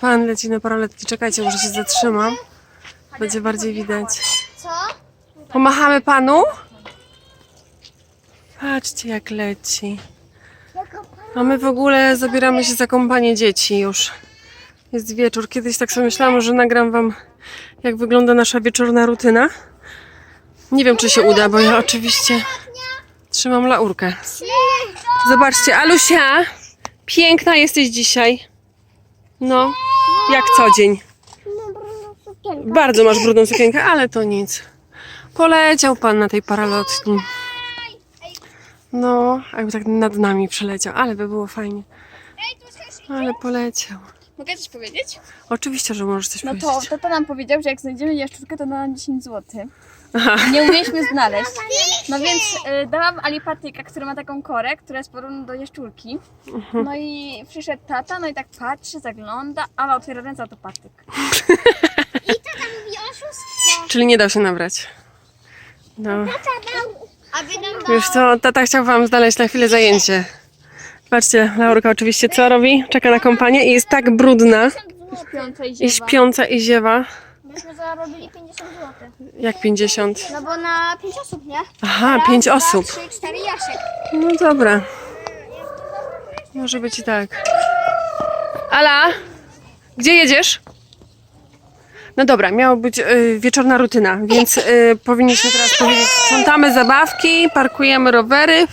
Pan leci na paroletki. Czekajcie, może się zatrzymam. Będzie bardziej widać. Co? Pomachamy panu? Patrzcie, jak leci. A my w ogóle zabieramy się za kompanię dzieci już. Jest wieczór. Kiedyś tak sobie myślałam, że nagram wam, jak wygląda nasza wieczorna rutyna. Nie wiem, czy się uda, bo ja oczywiście trzymam laurkę. Zobaczcie, Alusia, piękna jesteś dzisiaj. No, jak co dzień. Bardzo masz brudną sukienkę, ale to nic. Poleciał pan na tej paralotni. No, jakby tak nad nami przeleciał, ale by było fajnie. Ale poleciał. Mogę coś powiedzieć? Oczywiście, że możesz coś No to powiedzieć. tata nam powiedział, że jak znajdziemy jaszczurkę, to da nam 10 zł. Nie umieliśmy znaleźć. No więc y, dałam Ali patyka, który ma taką korę, która jest podobna do jaszczurki. Mhm. No i przyszedł tata, no i tak patrzy, zagląda, ale otwiera ręce, a to patyk. Czyli nie dał się nabrać. No. A wy nam Wiesz co, tata chciał wam znaleźć na chwilę zajęcie. Patrzcie, Laurka oczywiście co robi? Czeka na kompanię i jest tak brudna śpiąca i i śpiąca i ziewa. Myśmy zarobili 50 zł. Jak 50. No bo na 5 osób, nie? Aha, 5 osób. 3, 4 Jasiek. No dobra. Może być i tak. Ala, gdzie jedziesz? No dobra, miała być y, wieczorna rutyna, więc y, powinniśmy teraz powiedzieć, sprzątamy zabawki, parkujemy rowery.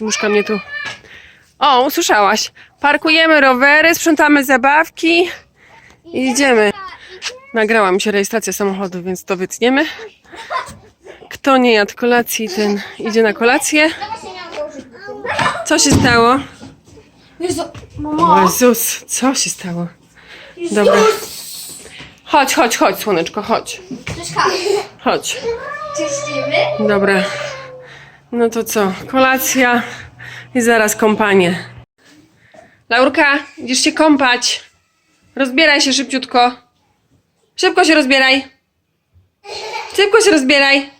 Muszka mnie tu... O, usłyszałaś. Parkujemy rowery, sprzątamy zabawki i idziemy. Nagrała mi się rejestracja samochodu, więc to wytniemy. Kto nie jadł kolacji, ten idzie na kolację. Co się stało? Jezu, Jezus, co się stało? Dobra. Chodź, chodź, chodź, słoneczko, chodź. Chodź. Dobra. No to co? Kolacja i zaraz kąpanie. Laurka, idziesz się kąpać. Rozbieraj się szybciutko. Szybko się rozbieraj. Szybko się rozbieraj.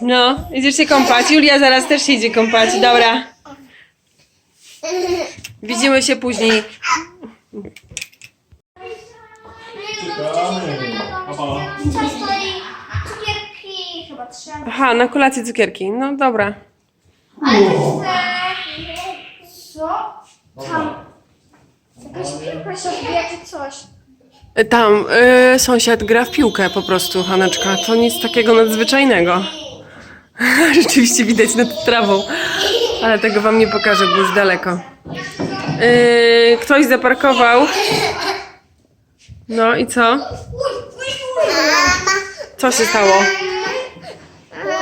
No, idziesz się kąpać. Julia zaraz też się idzie kąpać. Dobra. Widzimy się później. Aha, na kolację cukierki. No dobra. Co? Tam. Jakaś piłka się odbija czy coś. Tam y, sąsiad gra w piłkę po prostu, Haneczka. To nic takiego nadzwyczajnego. Rzeczywiście widać nad trawą. Ale tego wam nie pokażę, bo jest daleko. Y, ktoś zaparkował. No i co? Co się stało?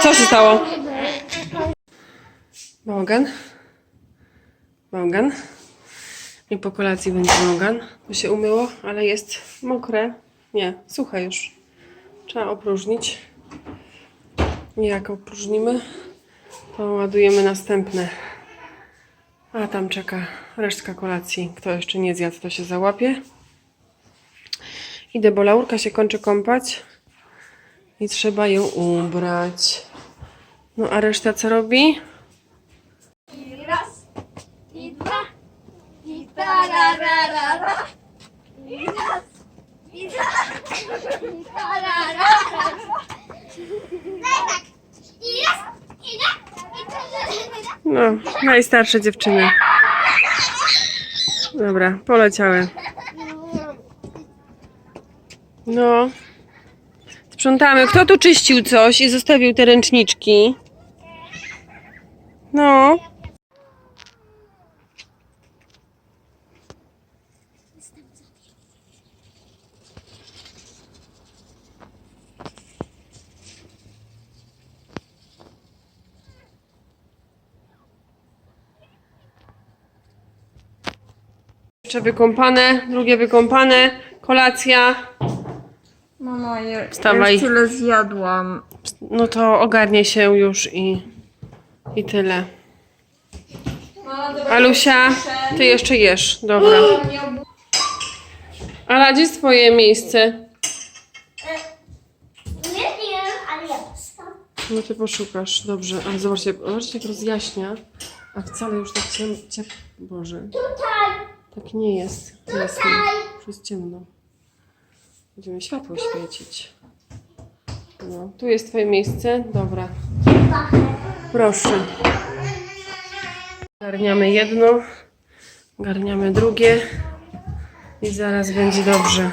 Co się stało? Bałgan? Bałgan? I po kolacji będzie nogan, bo się umyło, ale jest mokre. Nie, suche już. Trzeba opróżnić. I jak opróżnimy, to ładujemy następne. A tam czeka resztka kolacji. Kto jeszcze nie zjadł, to się załapie. Idę, bo Laurka się kończy kąpać i trzeba ją ubrać. No a reszta co robi? I raz, i dwa, i tararara. I raz, i dwa, i tak. I raz, i dwa, i tararara. No, najstarsze dziewczyny. Dobra, poleciały. No. Sprzątamy. Kto tu czyścił coś i zostawił te ręczniczki? No. Jeszcze wykąpane, drugie wykąpane, kolacja. Mama, ja, Wstawaj. już tyle zjadłam. No to ogarnie się już i, i tyle. Alusia, ty jeszcze jesz. Dobra. Ala, gdzie twoje miejsce? Nie wiem, ale ja dostałam. No ty poszukasz. Dobrze, ale zobaczcie, zobaczcie jak rozjaśnia. A wcale już tak ciem... ciep... Boże. Tutaj. Tak nie jest. Jasne. Już jest ciemno. Będziemy światło świecić. No, tu jest twoje miejsce. Dobra. Proszę. Garniamy jedno, garniamy drugie i zaraz będzie dobrze.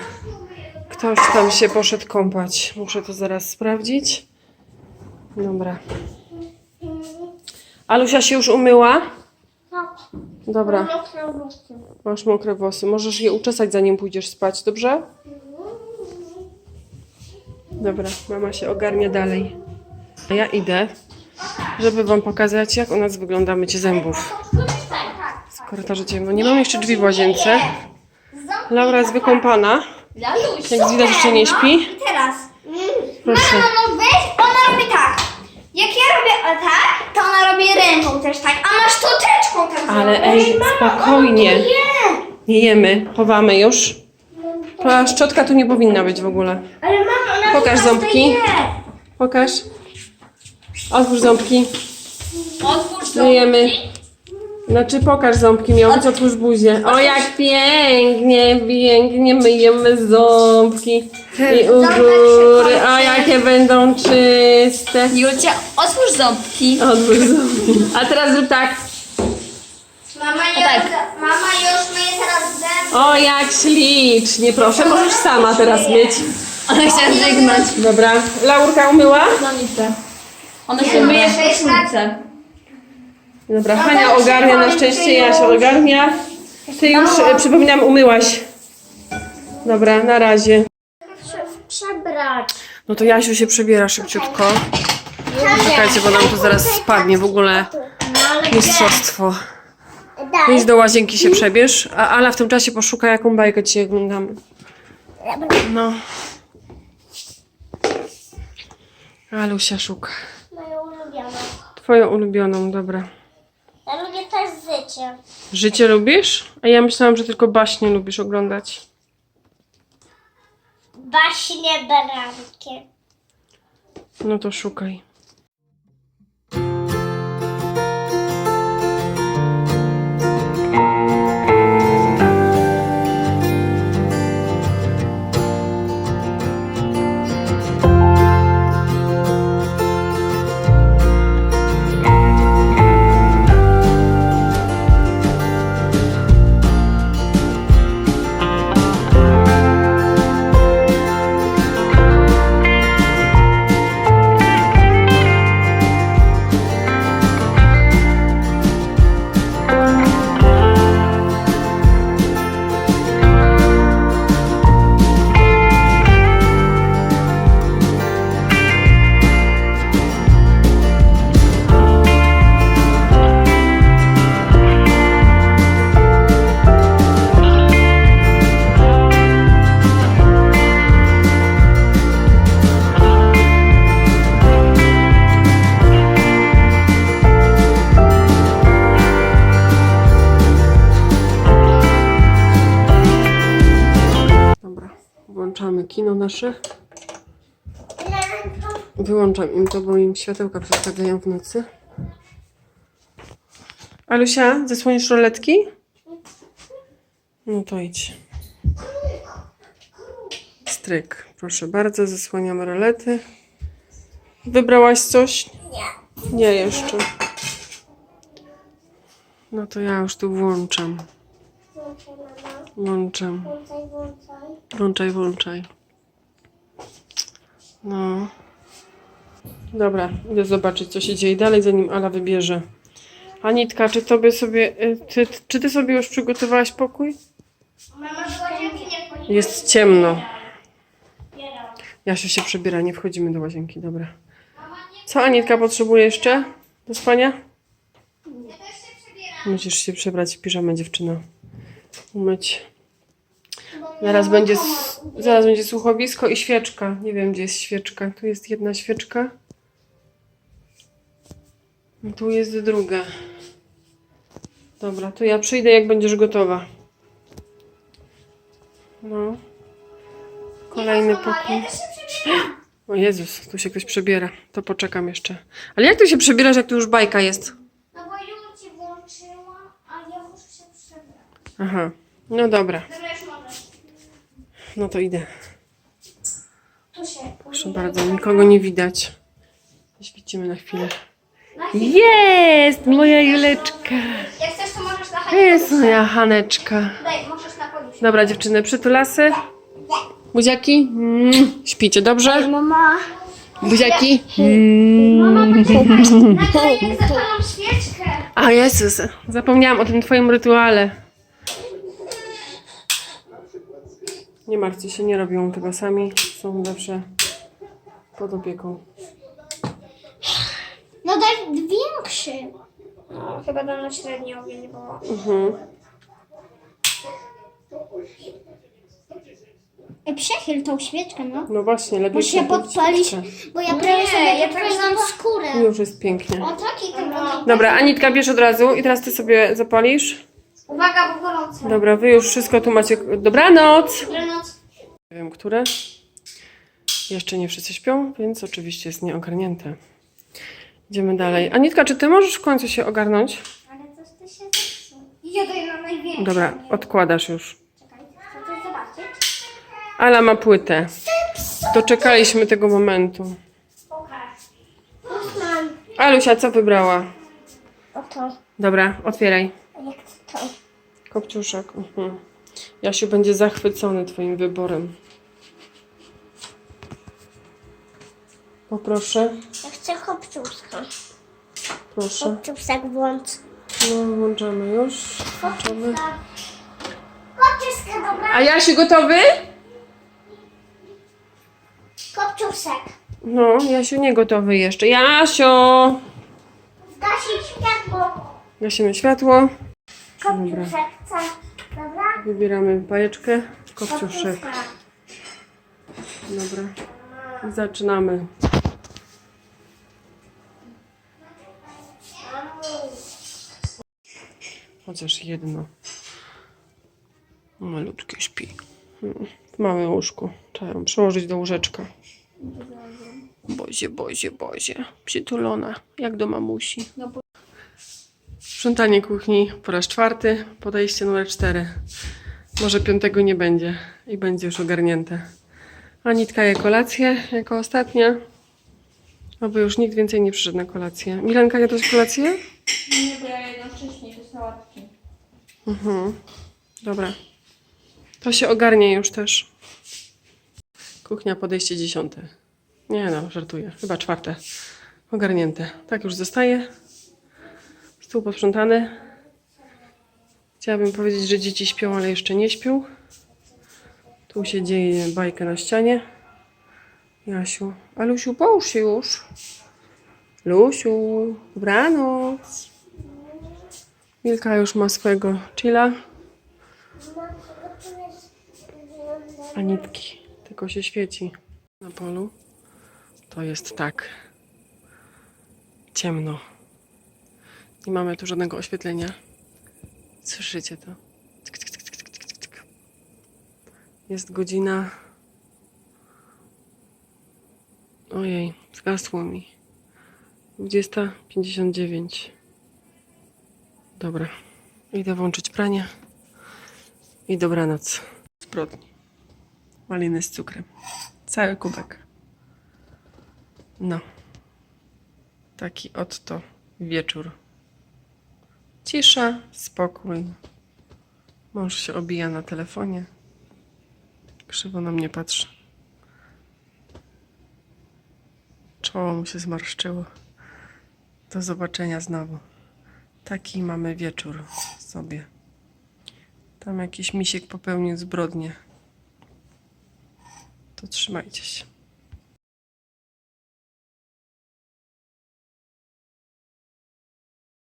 Ktoś tam się poszedł kąpać. Muszę to zaraz sprawdzić. Dobra. Alusia się już umyła? Dobra. Masz mokre włosy. Możesz je uczesać zanim pójdziesz spać, dobrze? Dobra, mama się ogarnia dalej. A ja idę, żeby wam pokazać, jak u nas wygląda mycie zębów. Z korytarza ciemno. Nie mam jeszcze drzwi w łazience. Laura jest wykąpana. Laluś! Jak widać, jeszcze nie śpi. I teraz. Proszę. Mamo, no weź, ona robi tak. Jak ja robię o tak, to ona robi ręką też tak, a masz szczoteczką tak Ale zrobić. ej, spokojnie. Nie. Jemy, chowamy już. Ta szczotka tu nie powinna być w ogóle. Ale mamo, ona Pokaż ząbki. Pokaż. Otwórz ząbki. Otwórz Nie jemy. Znaczy pokaż ząbki, miał być otwórz buzię. O jak pięknie, pięknie myjemy ząbki. I u góry, o jakie będą czyste. Julcia, otwórz ząbki. Otwórz ząbki. A teraz zrób tak. Mama, już, tak. mama już myje teraz zęby. O jak ślicznie, proszę, możesz sama teraz myć. Ona chciała żegnać. Dobra, Laurka umyła? No nic. Ona się myje w koszulce. Dobra, Hania ogarnia, na szczęście ja się ogarnia. Ty już, e, przypominam, umyłaś. Dobra, na razie. Przebrać. No to Jasiu się przebiera szybciutko. Czekajcie, bo nam to zaraz spadnie w ogóle mistrzostwo. Idź do łazienki się przebierz, a Ala w tym czasie poszuka, jaką bajkę dzisiaj oglądamy. No. Alusia szuka. Moją ulubioną. Twoją ulubioną, dobra. Ja lubię też życie. Życie lubisz? A ja myślałam, że tylko baśnie lubisz oglądać. Baśnie barankie. No to szukaj. Kino nasze. Wyłączam im to, bo im światełka przeszkadzają w nocy. Alusia, zasłonisz roletki? No to idź. Stryk, proszę bardzo, zasłaniamy rolety. Wybrałaś coś? Nie. Nie jeszcze. No to ja już tu włączam. Włączam. Włączaj, włączaj. Włączaj, włączaj. No. Dobra, idę zobaczyć, co się dzieje dalej, zanim Ala wybierze. Anitka, czy tobie sobie, y, ty, czy ty sobie już przygotowałaś pokój? Mama do łazienki nie. Jest ciemno. Jasiu się przebiera, nie wchodzimy do łazienki, dobra. Co Anitka potrzebuje jeszcze do spania? Musisz się przebrać w piżamę, dziewczyna. Umyć. Zaraz będzie, s- zaraz będzie słuchowisko i świeczka. Nie wiem, gdzie jest świeczka. Tu jest jedna świeczka. Tu jest druga. Dobra, to ja przyjdę, jak będziesz gotowa. No. Kolejny pokój. O Jezus, tu się ktoś przebiera. To poczekam jeszcze. Ale jak tu się przebierasz, jak tu już bajka jest? No bo Julci włączyła, a ja muszę się przebrać. Aha. No dobra. No to idę. Proszę bardzo, nikogo nie widać. Świecimy na chwilę. Jest! Moja Juleczka. Jak chcesz, to możesz na jest moja Haneczka. Daj, możesz na policzek. Dobra dziewczyny, przytulasy. Buziaki? Mm, śpicie dobrze? Mama. Buziaki? Mm. Mama, poczekaj. Nagraj, jak zapalam świeczkę. A Jezus, zapomniałam o tym twoim rytuale. Nie martwcie się, nie robią tego sami. Są zawsze pod opieką. No daj większy. No, chyba dam na średni ogień, bo... Mhm. Ej, przechyl tą świeczkę, no. No właśnie, lepiej się podpalisz, świeczkę. bo ja prawie sobie ja podpaliłam skórę. Już jest pięknie. O taki tylko. Dobra, Anitka bierz od razu i teraz ty sobie zapalisz. Uwaga, bo gorąco. Dobra, wy już wszystko tu macie. Dobranoc! Dobranoc. Nie wiem, które. Jeszcze nie wszyscy śpią, więc oczywiście jest nieogarnięte. Idziemy dalej. Anitka, czy ty możesz w końcu się ogarnąć? Ale coś ty się zepsuł. Ja daję na największą. Dobra, odkładasz już. Czekaj, chcę coś zobaczyć. Ala ma płytę. Doczekaliśmy tego momentu. Pokaż. Mam. Alusia, co wybrała? Oto. Dobra, otwieraj. Jak to? Kopciuszek. Mhm. Jasiu będzie zachwycony twoim wyborem. Poproszę, Ja chcę kopciuszka. proszę. Kopciuszek włącz. No, włączamy już. Włączamy. Kopciuszka, dobra? A Jasiu gotowy? Kopciuszek. No, Jasiu nie gotowy jeszcze. Jasio! Zgasić światło. Gasimy światło. Kopciuszek chcę. Dobra? Wybieramy bajeczkę. Kopciuszek. Dobra. Zaczynamy. Chociaż jedno. Malutkie śpi. W małym łóżku. Trzeba ją przyłożyć do łóżeczka. Bozie, bozie, bozie. Przytulona, jak do mamusi. Sprzątanie kuchni po raz czwarty. Podejście numer cztery. Może piątego nie będzie i będzie już ogarnięte. Anitka je kolację jako ostatnia. Aby już nikt więcej nie przyszedł na kolację. Milenka, jadłaś kolację? Nie, bo ja jednocześnie te sałatki. Mhm. Dobra. To się ogarnie już też. Kuchnia, podejście dziesiąte. Nie no, żartuję. Chyba czwarte. Ogarnięte. Tak już zostaje. Stół posprzątany. Chciałabym powiedzieć, że dzieci śpią, ale jeszcze nie śpią. Tu się dzieje bajka na ścianie. Jasiu. A Lusiu, połóż się już. Lusiu, dobranoc. Milka już ma swojego chilla. A nitki tylko się świeci na polu. To jest tak ciemno. Nie mamy tu żadnego oświetlenia. Słyszycie to? Jest godzina. Ojej, zgasło mi. 20.59. Dobra, idę włączyć pranie. I dobranoc. Zbrodni. Maliny z cukrem. Cały kubek. No. Taki oto wieczór. Cisza, spokój. Mąż się obija na telefonie. Krzywo na mnie patrzy. Czoło mu się zmarszczyło. Do zobaczenia znowu. Taki mamy wieczór sobie. Tam jakiś misiek popełnił zbrodnię. To trzymajcie się.